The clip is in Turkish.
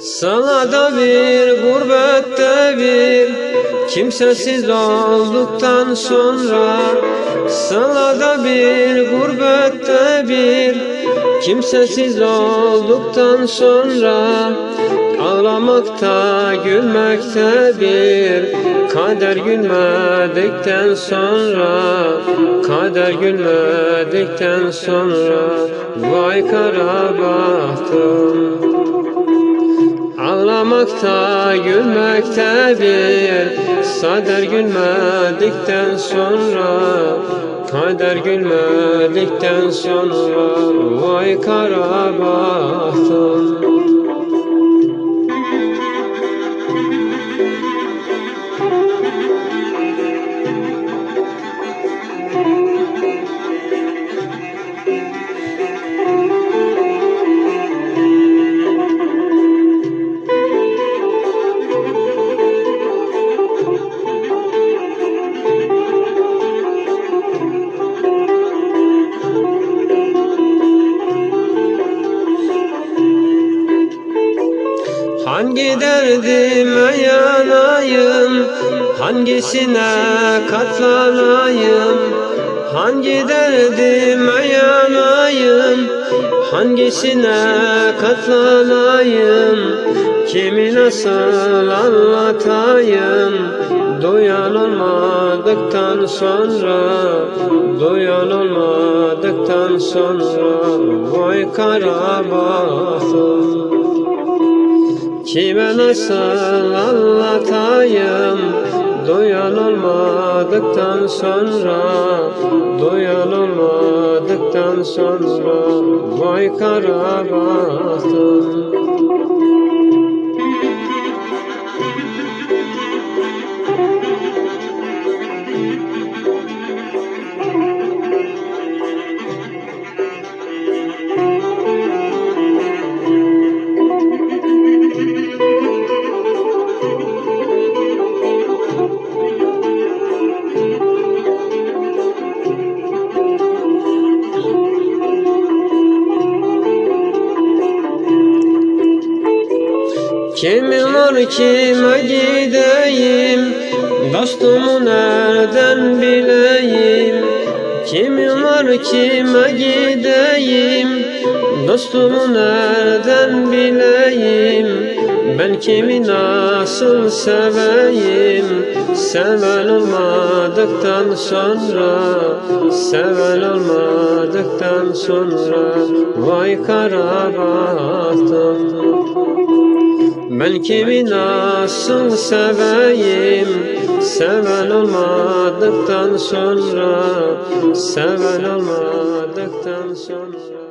Salada bir, gurbette bir Kimsesiz olduktan sonra Salada bir, gurbette bir Kimsesiz olduktan sonra Ağlamakta, gülmekte bir Kader gülmedikten sonra Kader gülmedikten sonra Vay kara bahtım Ağlamakta, gülmekte bir Sader gülmedikten sonra Kader gülmedikten sonra Vay kara Hangi derdime yanayım? Hangisine katlanayım? Hangi derdime yanayım? Hangisine katlanayım? Kimi nasıl anlatayım? Duyan olmadıktan sonra Duyan olmadıktan sonra Vay kara bahtım Kime nasıl anlatayım. Duyan olmadıktan sonra Duyan olmadıktan sonra Vay kara Kimin var kime gideyim? Dostumu nereden bileyim? Kimin var kime gideyim? Dostumu nereden bileyim? Ben kimi nasıl seveyim? Seven olmadıktan sonra Seven olmadıktan sonra Vay kara bahtım ben kimi nasıl seveyim? Seven olmadıktan sonra Seven olmadıktan sonra